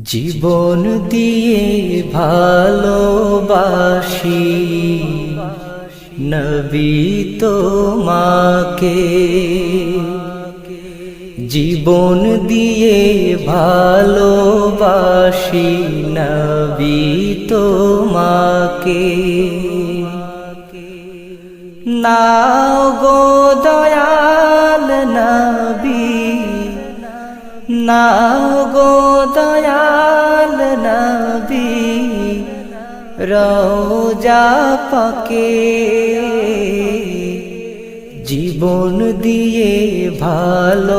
জীবন দিয়ে ভালোবাসি। নবী তোমাকে। জীবন দিয়ে ভালোবাসি। নবী তোমাকে। নাও গো দয়াল নবী। নাও গো দয়াল নবী রোজা পাকে। জীবন দিয়ে ভালোবাসি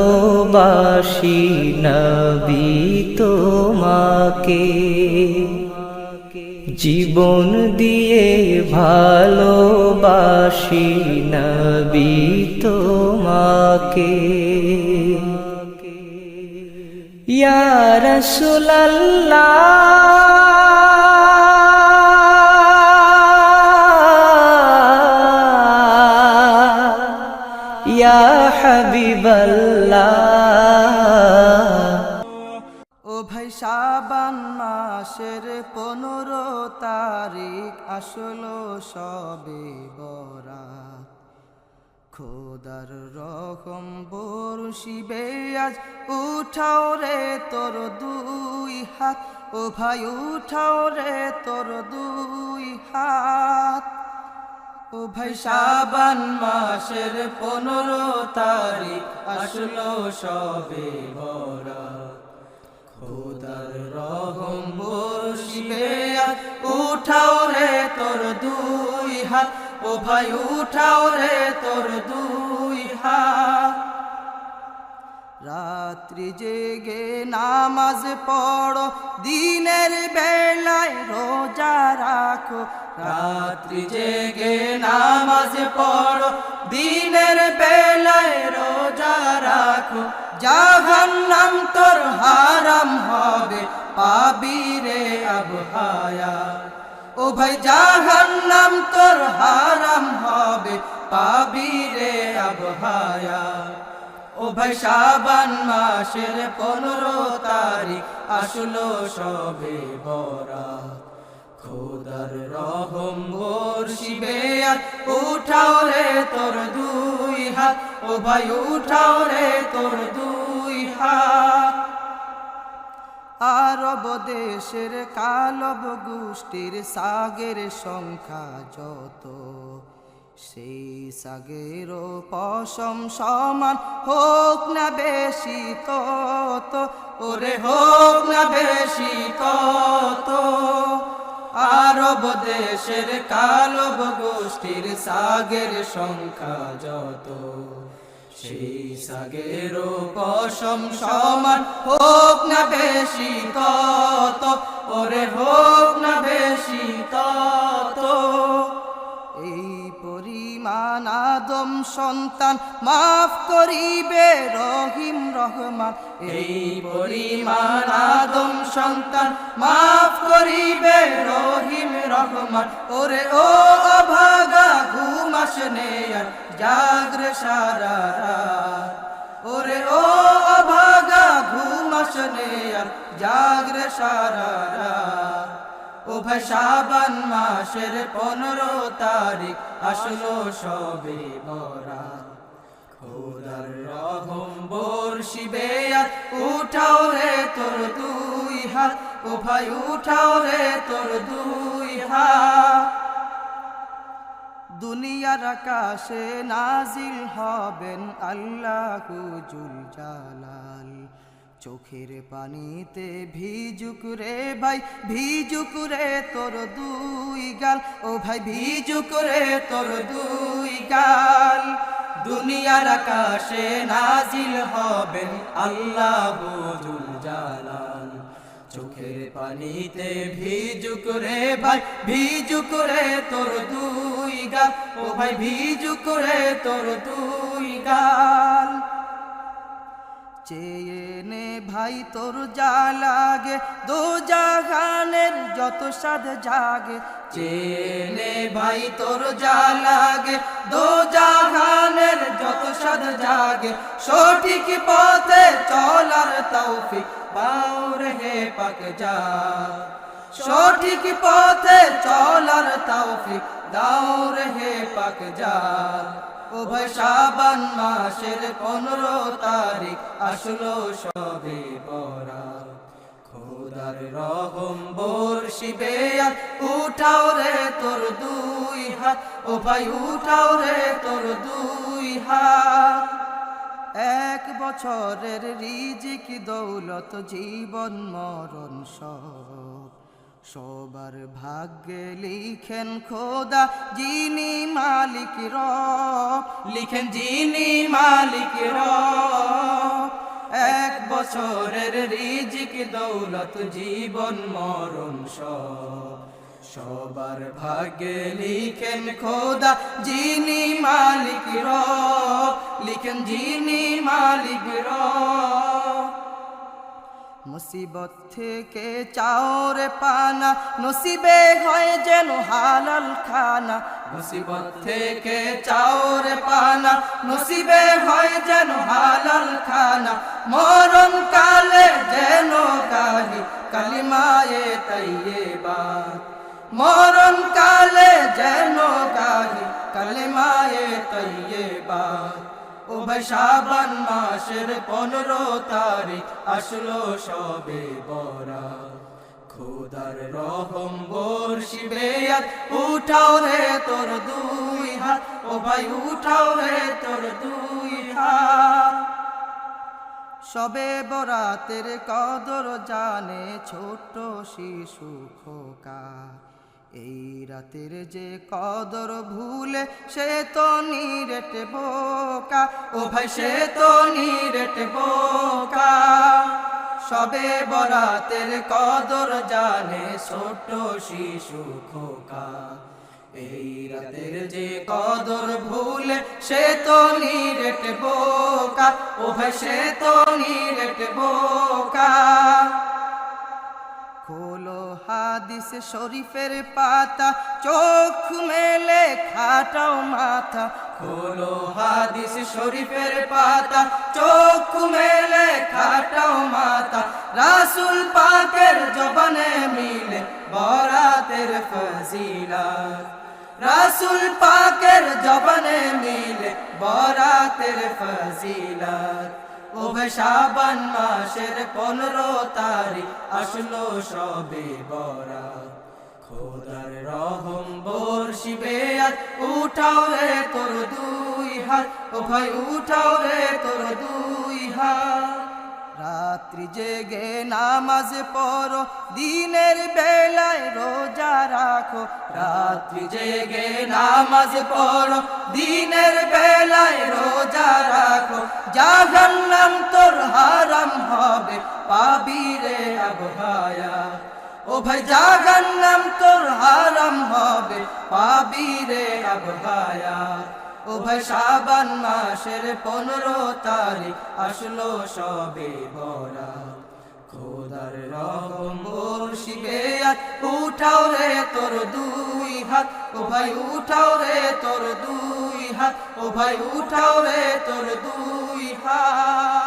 নবী তোমাকে। জীবন দিয়ে ভালোবাসি নবী তোমাকে। রাসূলাল্লাহ। ইয়া হাবিবাল্লাহ। ও ভাই সাবান মাসের পনেরো তারিখ আসলো সবে বরা। খোদার রকম বরশিবে আজ। উঠাও রে তোর দুই হাত। ও ভাই, উঠাও রে তোর দুই হাত। ও ভাই সাবান মাসের পনেরো তারিখ আসলো সবে বরা খোদার রহম বসিবে আজ। উঠাও রে তোর দুই হাত। ও ভাই, উঠাও রে তোর দুই হাত। রাত্রি জেগে নামাজ পড়ো, দিনের বেলায় রোজা রাখো। রাত্রি জেগে নামাজ পড়ো, দিনের বেলায় রোজা রাখো। জাহান্নাম তোর হারাম হবে, পাবি রে আবহায়া। ও ভাই, জাহান্নাম তোর হারাম হবে, পাবি রে আবহায়া। ও ভাই, শাবান মাসের পনেরো তারিখ, আসলো সবে বরা খোদার রহম বর্ষিবে আর, উঠাও রে তোর দুই হাত। ও ভাই, উঠাও রে তোর দুই হাত। আরব দেশের কালব গোষ্ঠীর সাগের সংখ্যা যত, সেই সাগের পশম সমান হোক না বেশি তত, ওরে হোক না বেশি তত। আরব দেশের কালব গোষ্ঠীর সাগের সংখ্যা যত সেই সাগেরও পশম সমান হোক না বেশি তত, ওরে হোক না বেশি তত। এই পরিমাণ আদম সন্তান মাফ করিবে রহিম রহমান। এই পরিমাণ আদম সন্তান মাফ করিবে রহিম রহমান। ওরে ও অভাগা ঘুমাস নে আর জাগ্রে সারা ওরে ও অভাগা ঘুমাস নে আর জাগ্রে সারা। ও ভাই শাবান মাসের পনেরো তারিখ আসলো সবে বরা খোদার রহম বর্ষিবে উঠাও রে তোর দুই হাত। ভাই উঠাও রে তোর দুই হাত। দুনিয়ার আকাশে নাজিল হবেন আল্লাহ জুল জালাল। চোখের পানিতে ভিজুক রে ভাই, ভিজুক রে তোর দুই গাল। ও ভাই, ভিজুক রে তোর দুই গাল। দুনিয়ার আকাশে নাজিল হবেন আল্লাহ জুল জালাল। চোখের পানিতে ভিজুক রে ভাই, ভিজুক রে তোর দুই গা। ও ভাই, ভিজুক রে তোর দুই গাল চেয়ে নে ভাই, তোর যা লাগে, দো জাগানের যত সাদ জাগে। চেয়ে নে ভাই, তোর যা লাগে, দো জাহানের যত সাদ জাগে। সঠিক পথে চলার তৌফিক পাওরে হে পাক যা সঠিক পথে চলার তৌফিক দাও রে হে পাক যা ও ভাই শাবান মাসের পনেরো তারিখ আসলো সবে বরা খোদার রহম বর্ষিবে আর উঠাও রে তোর দুই হাত ও ভাই উঠাও রে তোর দুই হাত। এক বছরের রিজিক, দৌলত, জীবন, মরণ সব সবার ভাগ্যে লিখেন খোদা যিনি মালিক র লিখেন যিনি মালিক র এক বছরের রিজিক, দৌলত, জীবন, মরণ সব। সবার ভাগ্যে লিখেন খোদা যিনি মালিক র লিখেন যিনি মালিক র মুসিবত থেকে চাওর পানা, নসিবে হয় যেন হালাল খানা। মুসিবত থেকে চাওর পানা, নসিবে হয় যেন হালাল খানা। মরণ কালে যেন কালি কালিমায়ে তৈবা মরণ কালে যেন গাহি কালিমায়ে তৈবা ভাই শাবান মাসের পনেরো তারিখ আসলো সবে বরা খোদার রহম বর্ষিবে উঠাও রে তোর দুই হাত। ও ভাই, উঠাও রে তোর দুই হাত। সবে বরাতের কদর জানে ছোট শিশু খোকা। এই রাতের যে কদর ভুলে সে তো নিরেট বোকা। ও ভাই, সে তো নিরেট বোকা। সবে বরাতের কদর জানে ছোট শিশু খোকা। এই রাতের যে কদর ভুলে সে তো নিরেট বোকা। ও ভাই, সে তো নিরেট বোকা। খোলো হাদিস শরীফের পাতা, চোখ মেলে খাটাও মাথা। খোলো হাদিস শরীফের পাতা, চোখ মেলে খাটাও মাথা। রাসুল পাকের জবানে মিলে বরাতের ফজিলাত রাসুল পাকের জবানে মিলে বরাতের ফজিলাত ও ভাই শাবান মাসের পনেরো তারিখ আসলো সবে বরা খোদার রহম বর্ষিবে আর উঠাও রে তোর দুই হাত, ও ভাই উঠাও রে তোর দুই রাত্রি জেগে নামাজ পড়ো, দিনের বেলায় রোজা রাখো। রাত্রি জেগে নামাজ পড়ো, দিনের বেলায় রোজা রাখো। জাহান্নাম তোর হারাম হবে, পাবি রে আবহায়া ও ভাই, জাহান্নাম তোর হারাম হবে, পাবি রে আবহায়া ও ভাই শাবান মাসের পনেরো তারিখ আসলো সবে বরা খোদার রহম বর্ষিবে উঠাও রে তোর দুই হাত ও ভাই উঠাও রে তোর দুই হাত ও ভাই উঠাও রে তোর দুই হাত।